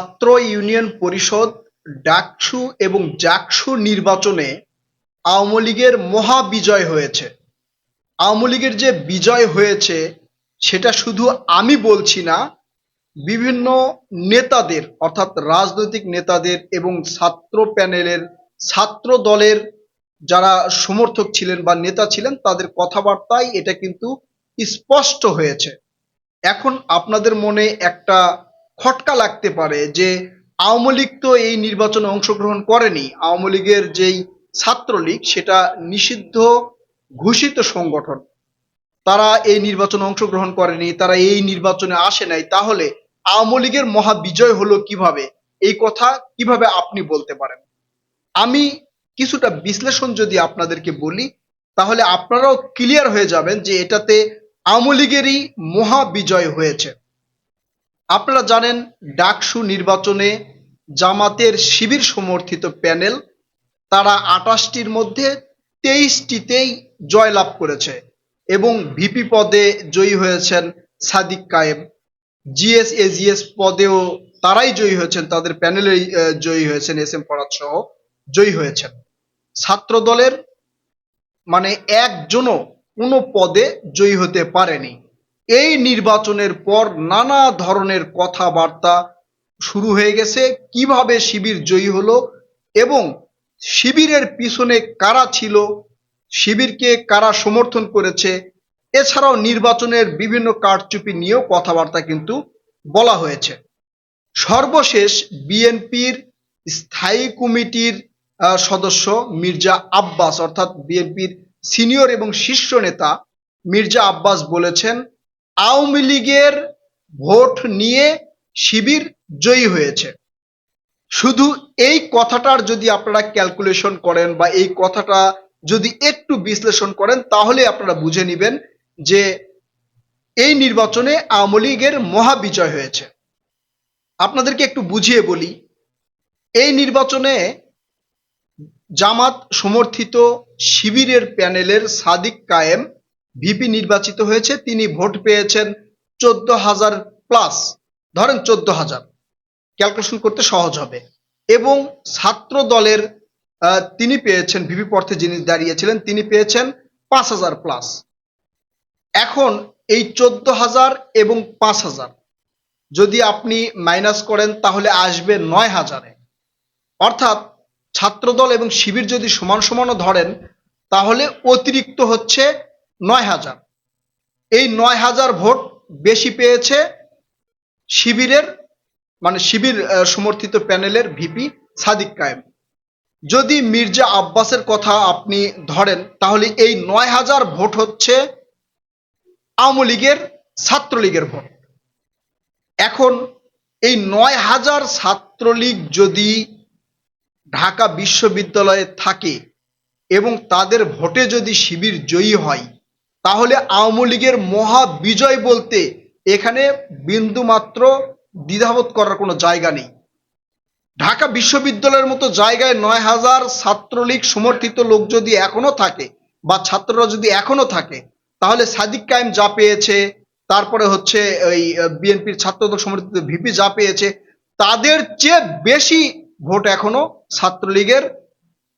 ছাত্র ইউনিয়ন পরিষদ, ডাকসু এবং জাকসু নির্বাচনে আওয়ামী লীগের মহা বিজয় হয়েছে। আওয়ামী লীগের যে বিজয় হয়েছে, সেটা শুধু আমি বলছি না, বিভিন্ন নেতাদের, অর্থাৎ রাজনৈতিক নেতাদের এবং ছাত্র প্যানেলের, ছাত্র দলের যারা সমর্থক ছিলেন বা নেতা ছিলেন, তাদের কথাবার্তায় এটা কিন্তু স্পষ্ট হয়েছে। এখন আপনাদের মনে একটা খটকা লাগতে পারে যে আওয়ামী লীগ তো এই নির্বাচনে অংশগ্রহণ করেনি। আওয়ামী লীগের যেই ছাত্রলীগ, সেটা নিষিদ্ধ ঘোষিত সংগঠন। তারা এই নির্বাচনে অংশগ্রহণ করেনি, তারা এই নির্বাচনে আসে নাই। তাহলে আওয়ামী লীগের মহা বিজয় হলো কীভাবে? এই কথা কীভাবে আপনি বলতে পারেন? আমি কিছুটা বিশ্লেষণ যদি আপনাদেরকে বলি, তাহলে আপনারাও ক্লিয়ার হয়ে যাবেন যে এটাতে আওয়ামী লীগেরই মহা বিজয় হয়েছে। আপনারা জানেন ডাকসু নির্বাচনে জামাতের শিবির সমর্থিত প্যানেল তারা আটাশটির মধ্যে তেইশটিতেই জয়লাভ করেছে এবং ভিপি পদে জয়ী হয়েছেন সাদিক কায়েম। জিএস এজিএস পদেও তারাই জয়ী হয়েছেন তাদের প্যানেলেই আহ, জয়ী হয়েছেন এস এম ফরাদ সহ জয়ী হয়েছেন। ছাত্র দলের মানে একজনও কোনো পদে জয়ী হতে পারেনি। এই নির্বাচনের পর নানা ধরনের কথাবার্তা শুরু হয়ে গেছে। কীভাবে শিবির জয়ী হলো এবং শিবিরের পিছনে কারা ছিল, শিবিরকে কারা সমর্থন করেছে, এছাড়াও নির্বাচনের বিভিন্ন কারচুপি নিয়েও কথাবার্তা কিন্তু বলা হয়েছে। সর্বশেষ বিএনপির স্থায়ী কমিটির সদস্য মির্জা আব্বাস, অর্থাৎ বিএনপির সিনিয়র এবং শীর্ষ নেতা মির্জা আব্বাস বলেছেন আওয়ামী লীগের ভোট নিয়ে শিবির জয়ী হয়েছে। শুধু এই কথাটার যদি আপনারা ক্যালকুলেশন করেন বা এই কথাটা যদি একটু বিশ্লেষণ করেন, তাহলে আপনারা বুঝে নেবেন যে এই নির্বাচনে আওয়ামী লীগের মহাবিজয় হয়েছে। আপনাদেরকে একটু বুঝিয়ে বলি, এই নির্বাচনে জামাত সমর্থিত শিবিরের প্যানেলের সাদিক কায়েম ভিপি নির্বাচিত হয়েছে, তিনি ভোট পেয়েছেন চোদ্দ হাজার প্লাস ধরেন চোদ্দ হাজার ক্যালকুলেশন করতে সহজ হবে। এবং ছাত্র দলের তিনি পেয়েছেন, ভিপি পর্থে যিনি দাঁড়িয়েছিলেন, তিনি পেয়েছেন পাঁচ হাজার প্লাস এখন এই চোদ্দ হাজার এবং পাঁচ হাজার যদি আপনি মাইনাস করেন, তাহলে আসবে নয় হাজারে অর্থাৎ ছাত্রদল এবং শিবির যদি সমান সমানও ধরেন, তাহলে অতিরিক্ত হচ্ছে নয় হাজার। এই নয় হাজার ভোট বেশি পেয়েছে শিবিরের মানে শিবির সমর্থিত প্যানেলের ভিপি সাদিক কায়েম। যদি মির্জা আব্বাসের কথা আপনি ধরেন, তাহলে এই নয় হাজার ভোট হচ্ছে আওয়ামী লীগের, ছাত্রলীগের ভোট। এখন এই নয় হাজার ছাত্রলীগ যদি ঢাকা বিশ্ববিদ্যালয়ে থাকে এবং তাদের ভোটে যদি শিবির জয়ী হয় তাহলে আওয়ামী লীগের মহা বিজয় বলতে এখানে বিন্দুমাত্র দ্বিধাবোধ করার কোনো জায়গা নেই। ঢাকা বিশ্ববিদ্যালয়ের মতো জায়গায় নয় হাজার ছাত্রলীগ সমর্থিত লোক যদি এখনও থাকে বা ছাত্ররা যদি এখনও থাকে, তাহলে সাদিক কায়েম যা পেয়েছে, তারপরে হচ্ছে ওই বিএনপির ছাত্রদল সমর্থিত ভিপি যা পেয়েছে, তাদের চেয়ে বেশি ভোট এখনও ছাত্রলীগের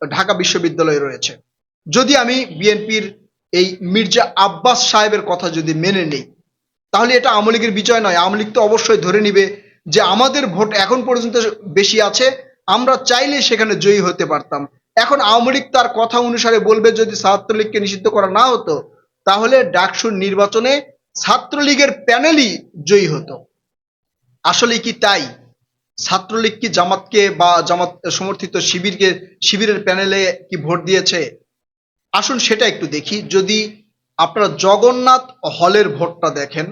ঢাকা বিশ্ববিদ্যালয়ে রয়েছে। যদি আমি বিএনপির এই মির্জা আব্বাস সাহেবের কথা যদি মেনে নেই, তাহলে এটা আওয়ামী লীগের বিজয় নয়। আওয়ামী লীগ তো অবশ্যই ধরে নিবে যে আমাদের ভোট এখন পর্যন্ত বেশি আছে, আমরা চাইলে সেখানে জয়ী হতে পারতাম। এখন আওয়ামী লীগ তার কথা অনুসারে বলবে, যদি ছাত্রলীগকে নিষিদ্ধ করা না হতো, তাহলে ডাকসুর নির্বাচনে ছাত্রলীগের প্যানেলই জয়ী হতো। আসলে কি তাই? ছাত্রলীগ কি জামাতকে বা জামাত সমর্থিত শিবিরকে, শিবিরের প্যানেলে কি ভোট দিয়েছে? আসুন সেটা একটু দেখি। যদি আপনারা জগন্নাথ হলের ভোটটা দেখেন,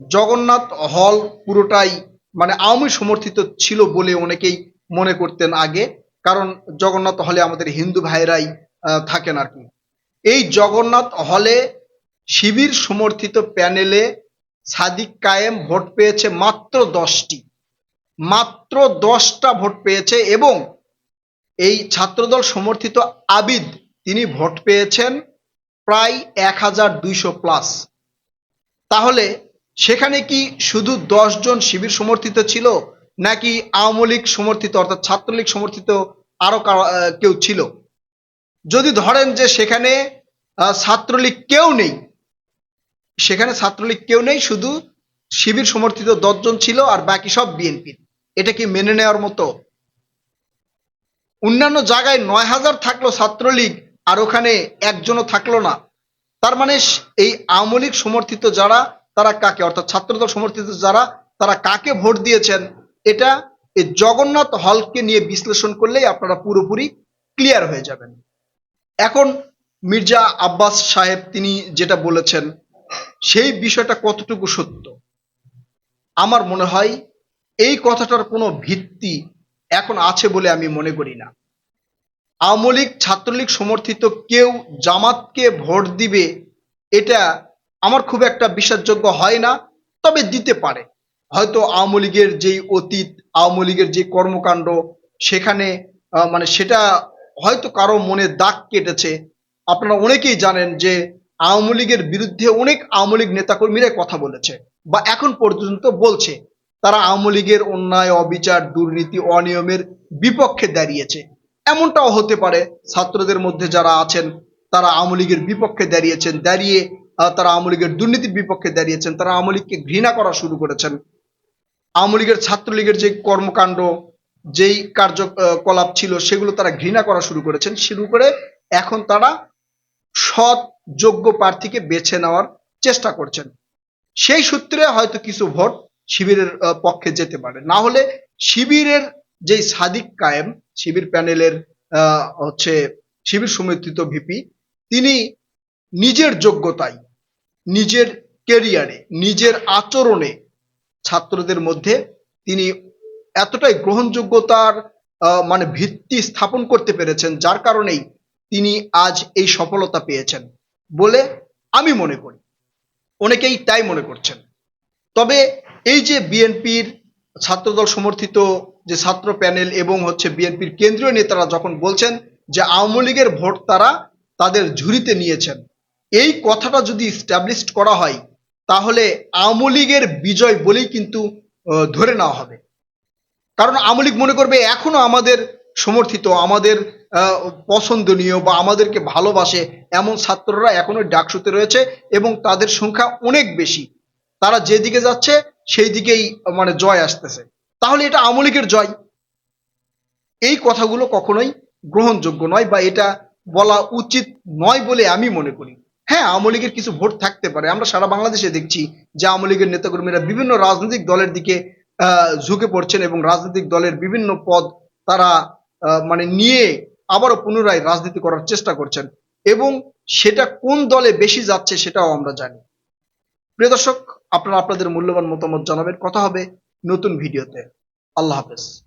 জগন্নাথ হল পুরোটাই মানে আওয়ামী সমর্থিত ছিল বলে অনেকেই মনে করতেন আগে, কারণ জগন্নাথ হলে আমাদের হিন্দু ভাইরাই থাকেন আর কি। এই জগন্নাথ হলে শিবির সমর্থিত প্যানেলে সাদিক কায়েম ভোট পেয়েছে মাত্র দশটি। মাত্র দশটা ভোট পেয়েছে এবং এই ছাত্রদল সমর্থিত আবিদ তিনি ভোট পেয়েছেন প্রায় এক হাজার দুইশো প্লাস। তাহলে সেখানে কি শুধু জন শিবির সমর্থিত ছিল, নাকি আওয়ামী লীগ সমর্থিত, অর্থাৎ ছাত্রলীগ সমর্থিত আরও কেউ ছিল? যদি ধরেন যে সেখানে ছাত্রলীগ কেউ নেই, সেখানে ছাত্রলীগ কেউ নেই, শুধু শিবির সমর্থিত দশজন ছিল আর বাকি সব বিএনপির এটা কি মেনে নেওয়ার মতো? অন্যান্য জায়গায় নয় হাজার থাকল ছাত্রলীগ আর ওখানে একজনও থাকল না। তার মানে এই আওয়ামী লীগ সমর্থিত যারা, তারা কাকে? অর্থাৎ ছাত্রদল সমর্থিত যারা, তারা কাকে ভোট দিয়েছেন? এটা এই জগন্নাথ হলকে নিয়ে বিশ্লেষণ করলেই আপনারা পুরোপুরি ক্লিয়ার হয়ে যাবেন। এখন মির্জা আব্বাস সাহেব তিনি যেটা বলেছেন, সেই বিষয়টা কতটুকু সত্য? আমার মনে হয় এই কথাটার কোনো ভিত্তি এখন আছে বলে আমি মনে করি না। আওয়ামী লীগ ছাত্রলীগ সমর্থিত কেউ জামাতকে ভোট দিবে, এটা আমার খুব একটা বিশ্বাসযোগ্য হয় না, তবে দিতে পারে। হয়তো আওয়ামী লীগের যেই অতীত, আওয়ামী লীগের যে কর্মকাণ্ড, সেখানে মানে সেটা হয়তো কারও মনে দাগ কেটেছে। আপনারা অনেকেই জানেন যে আওয়ামী লীগের বিরুদ্ধে অনেক আওয়ামী লীগ নেতাকর্মীরাই কথা বলেছে বা এখন পর্যন্ত বলছে। তারা আওয়ামী লীগের অন্যায়, অবিচার, দুর্নীতি, অনিয়মের বিপক্ষে দাঁড়িয়েছে। এমনটাও হতে পারে, ছাত্রদের মধ্যে যারা আছেন, তারা আওয়ামী লীগের বিপক্ষে দাঁড়িয়েছেন, দাঁড়িয়ে তারা আওয়ামী লীগের দুর্নীতির বিপক্ষে দাঁড়িয়েছেন, তারা আওয়ামী লীগকে ঘৃণা করা শুরু করেছেন। আওয়ামী লীগের ছাত্রলীগের যে কর্মকাণ্ড, যেই কার্যকলাপ ছিল, সেগুলো তারা ঘৃণা করা শুরু করেছেন, শুরু করে এখন তারা সৎ, যোগ্য প্রার্থীকে বেছে নেওয়ার চেষ্টা করছেন। সেই সূত্রে হয়তো কিছু ভোট শিবিরের পক্ষে যেতে পারে। না হলে শিবিরের যেই সাদিক কায়েম, শিবির প্যানেলের হচ্ছে শিবির সমর্থিত ভিপি, তিনি নিজের যোগ্যতায়, নিজের কেরিয়ারে নিজের আচরণে ছাত্রদের মধ্যে তিনি এতটাই গ্রহণযোগ্যতার মানে ভিত্তি স্থাপন করতে পেরেছেন, যার কারণেই তিনি আজ এই সফলতা পেয়েছেন বলে আমি মনে করি। অনেকেই তাই মনে করছেন। তবে এই যে বিএনপির ছাত্রদল সমর্থিত যে ছাত্র প্যানেল এবং হচ্ছে বিএনপির কেন্দ্রীয় নেতারা যখন বলছেন যে আওয়ামী লীগের ভোট তারা তাদের ঝুড়িতে নিয়েছেন, এই কথাটা যদি স্ট্যাবলিশড করা হয়, তাহলে আওয়ামী লীগের বিজয় বলেই কিন্তু ধরে নেওয়া হবে। কারণ আওয়ামী লীগ মনে করবে এখনও আমাদের সমর্থিত, আমাদের পছন্দনীয় বা আমাদেরকে ভালোবাসে এমন ছাত্ররা এখনও ডাকসুতে রয়েছে এবং তাদের সংখ্যা অনেক বেশি। তারা যেদিকে যাচ্ছে সেই দিকেই মানে জয় আসতেছে। তাহলে এটা আওয়ামী লীগের জয়। এই কথাগুলো কখনোই গ্রহণযোগ্য নয় বা এটা বলা উচিত নয় বলে আমি মনে করি। হ্যাঁ আওয়ামী লীগের কিছু ভোট থাকতে পারে। আমরা সারা বাংলাদেশে দেখছি যে আওয়ামী লীগের নেতাকর্মীরা বিভিন্ন রাজনৈতিক দলের দিকে ঝুঁকে পড়ছেন এবং রাজনৈতিক দলের বিভিন্ন পদ তারা মানে নিয়ে আবারও পুনরায় রাজনীতি করার চেষ্টা করছেন। এবং সেটা কোন দলে বেশি যাচ্ছে সেটাও আমরা জানি। প্রিয় দর্শক, আপনারা আপনাদের মূল্যবান মতামত জানাবেন। কথা হবে নতুন ভিডিওতে। আল্লাহ হাফেজ।